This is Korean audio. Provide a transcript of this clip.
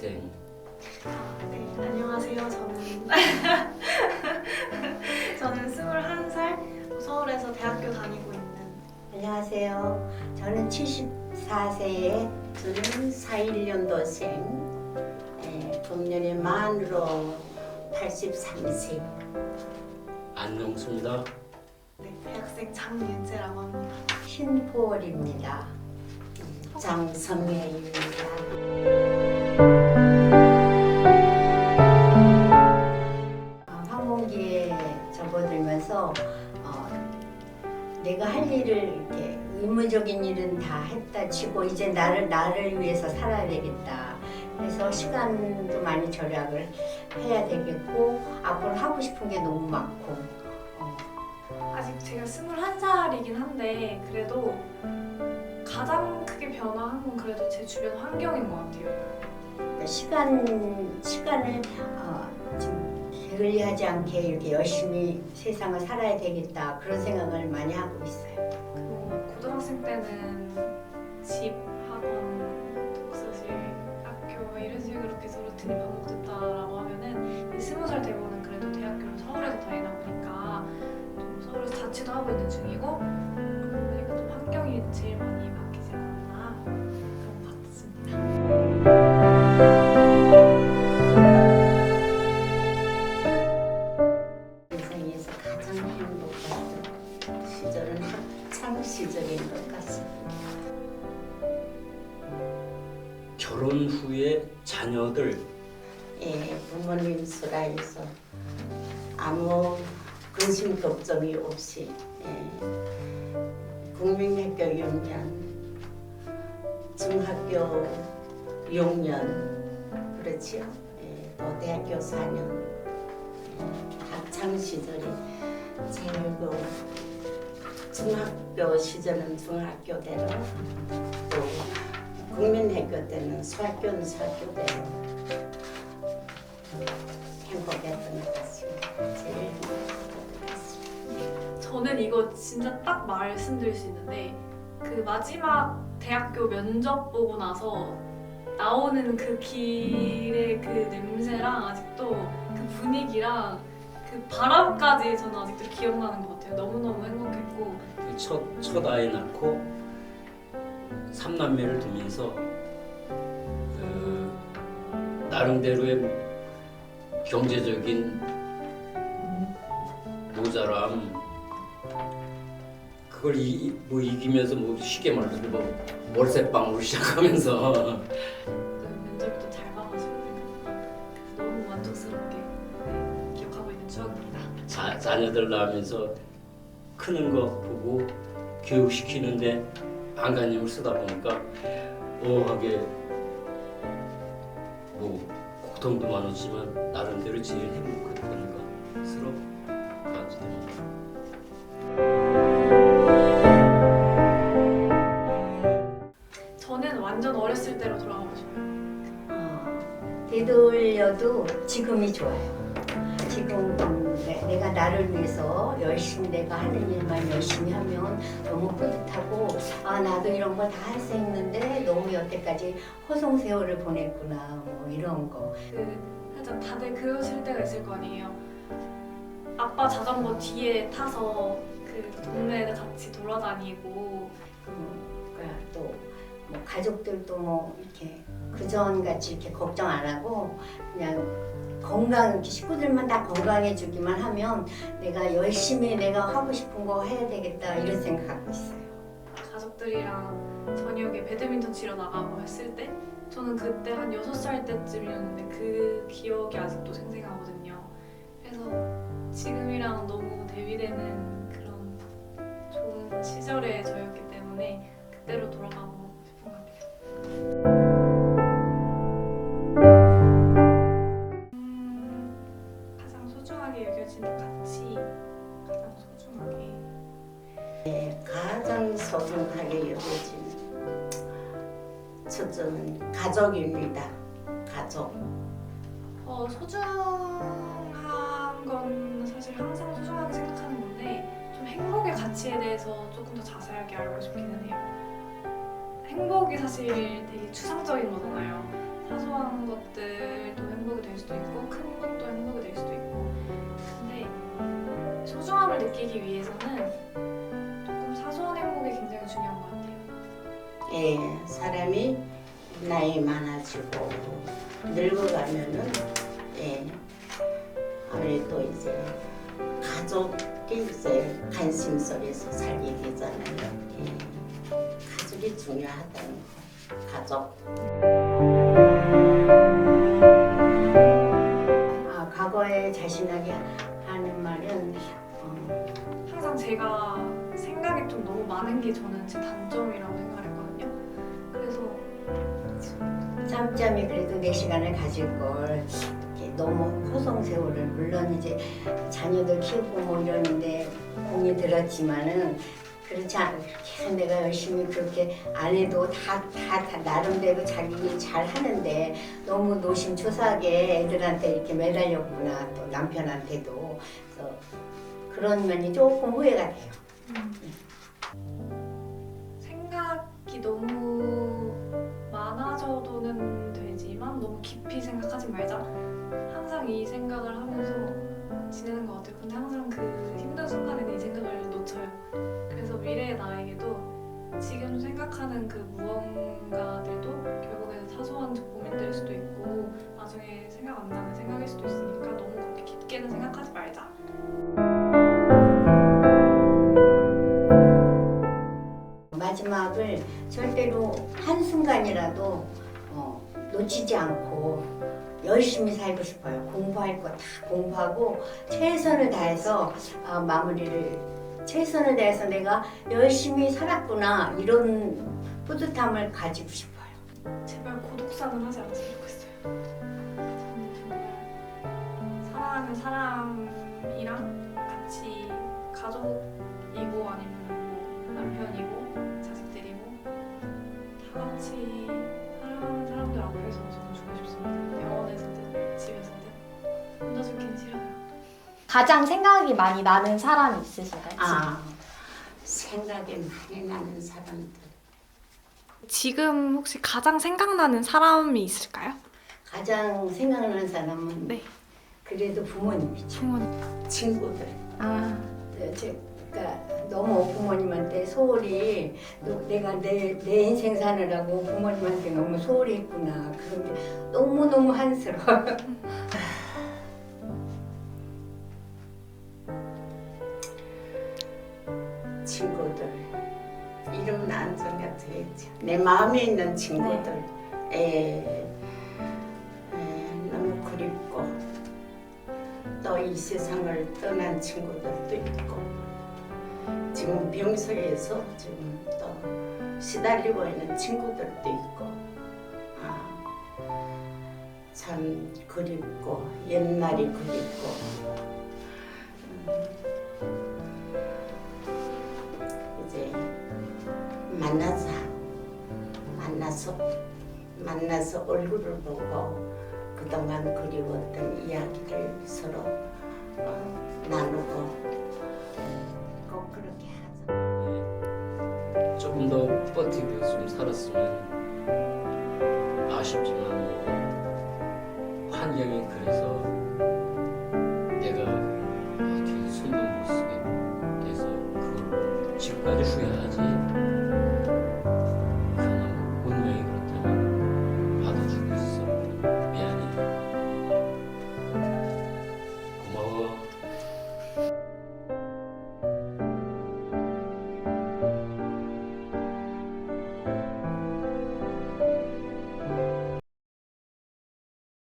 동생. 네, 안녕하세요. 저는 저는 21살 서울에서 대학교 다니고 있는 안녕하세요. 저는 74세에 저는 41년도생 예, 금년에 만으로 83세 안녕수입니다. 네, 대학생 장윤재라고 합니다. 신포월입니다. 장성혜입니다. 아, 황혼기에 접어들면서 어, 내가 할 일을 이렇게 의무적인 일은 다 했다 치고 이제 나를 나를 위해서 살아야 되겠다. 그래서 시간도 많이 절약을 해야 되겠고 앞으로 하고 싶은 게 너무 많고 어, 아직 제가 21살이긴 한데 그래도 가장 크게 변화한 건 그래도 제 주변 환경인 것 같아요. 그러니까 시간 시간을 어, 좀 게을리하지 않게 이렇게 열심히 세상을 살아야 되겠다 그런 생각을 많이 하고 있어요. 그 고등학생 때는 집, 학원, 독서실, 학교 뭐 이런 식으로 계속 루틴이 반복됐다라고 하면은 스무 살 되고는 그래도 대학교를 서울에서 다니다 보니까 좀 서울에서 자취도 하고 있는 중이고 가장 행복했던 시절은 학창 시절인 것 같습니다. 결혼 후에 자녀들 예, 부모님 수라에서 아무 근심 걱정이 없이 예, 국민학교 6년, 중학교 6년, 그렇지요. 예, 또 대학교 4년, 예, 학창 시절이 즐거운 중학교 시절은 중학교대로 또 국민학교 때는 수학교는 수학교대로 행복했던 것 같습니다. 제일 행복했던 것 같습니다. 저는 이거 진짜 딱 말씀드릴 수 있는데 그 마지막 대학교 면접 보고 나서 나오는 그 길의 그 냄새랑 아직도 그 분위기랑 그 바람까지 저는 아직도 기억나는 것 같아요. 너무너무 행복했고 첫, 첫 아이 낳고 삼남매를 두면서 그 나름대로의 경제적인 모자람 그걸 이, 뭐 이기면서 뭐 쉽게 말해서 뭐 월세방으로 시작하면서 자, 자녀들 낳으면서 크는 거 보고 교육시키는데 안간힘을 쓰다 보니까 오하게 뭐 고통도 많았지만 나름대로 제일 행복했던 것으로 가지됩니다. 저는 완전 어렸을 때로 돌아가고 싶어요. 어, 되돌려도 지금이 좋아요. 내가 나를 위해서 열심히 내가 하는 일만 열심히 하면 너무 뿌듯하고 아 나도 이런 걸다할 수 있는데 너무 여태까지 허송 세월을 보냈구나 뭐 이런 거. 그 살짝 다들 그러실 때가 있을 거 아니에요. 아빠 자전거 뒤에 타서 그 동네에 같이 돌아다니고 뭐 가족들도 뭐 이렇게 그전 같이 이렇게 걱정 안 하고 그냥 건강 이렇게 식구들만 다 건강해주기만 하면 내가 열심히 내가 하고 싶은 거 해야 되겠다 이런 생각하고 있어요. 가족들이랑 저녁에 배드민턴 치러 나가고 했을 때 저는 그때 한 6살 때쯤이었는데 그 기억이 아직도 생생하거든요. 그래서 지금이랑 너무 대비되는 그런 좋은 시절의 저였기 때문에 그때로 돌아가고 소중하게 여겨지는 가치 가장 소중하게 가장 소중하게 여겨지는 첫째는 가족입니다. 가족. 어, 소중한 건 사실 항상 소중하게 생각하는 건데 좀 행복의 가치에 대해서 조금 더 자세하게 알고 싶기는 해요. 행복이 사실 되게 추상적인 거잖아요. 사소한 것들도 행복이 될 수도 있고 큰 것도 행복이 될 수도 있고 소중함을 느끼기 위해서는 조금 사소한 행복이 굉장히 중요한 것 같아요. 예, 사람이 나이 많아지고 늙어가면은 예, 아무래도 이제 가족이 이제 관심 속에서 살게 되잖아요. 예, 가족이 중요하다는 거. 가족. 아, 과거에 자신에게 제가 생각이 좀 너무 많은 게 저는 제 단점이라고 생각했거든요. 그래서 짬짬이 그래도 내 시간을 가질 걸 너무 허송세월을 물론 이제 자녀들 키우고 뭐 이러는데 공이 들었지만은 그렇지 않 계속 내가 열심히 그렇게 안 해도 다, 다, 다 나름대로 자기 일잘 하는데 너무 노심초사하게 애들한테 이렇게 매달렸구나 또 남편한테도 그런 면이 조금 후회가 돼요. 생각이 너무 많아져도는 되지만 너무 깊이 생각하지 말자. 항상 이 생각을 하면서 지내는 것 같아요. 근데 항상 그 힘든 순간에는 이 생각을 놓쳐요. 그래서 미래의 나에게도 지금 생각하는 그 무언가들도 결국에는 사소한 고민들일 수도 있고 나중에 생각 안 나는 생각일 수도 있으니까 너무 깊게는 생각하지 말자. 마지막을 절대로 한순간이라도 어, 놓치지 않고 열심히 살고 싶어요. 공부할 거 다 공부하고 최선을 다해서 아, 마무리를 최선을 다해서 내가 열심히 살았구나 이런 뿌듯함을 가지고 싶어요. 제발 고독사는 하지 않았으면 좋겠어요. 사랑하는 사람이랑 같이 가족이고 아니면 뭐 남편이고 같이 사랑하는 사람들 앞에서 저는 죽고 싶습니다. 병원에서든 집에서든 혼자 죽긴 싫어요. 가장 생각이 많이 나는 사람이 있으신가요? 아 생각이 많이 나는 사람들 지금 혹시 가장 생각나는 사람이 있을까요? 가장 생각나는 사람은 네. 그래도 부모님이죠. 부모님. 친구들. 아, 네, 제가 너무 부모님한테 소홀히 또 내가 내, 내 인생 사느라고 부모님한테 너무 소홀히 했구나. 그런 게 너무너무 한스러워요 친구들 이름은 안 정해져야죠 내 마음에 있는 친구들. 에, 에, 너무 그립고 또 이 세상을 떠난 친구들도 있고 지금 병석에서 지금 또 시달리고 있는 친구들도 있고 아, 참 그립고 옛날이 그립고. 음, 이제 만나자 만나서 만나서 얼굴을 보고 그동안 그리웠던 이야기를 서로 어, 나누고 살았으면 아쉽지만 뭐 환경이 그래서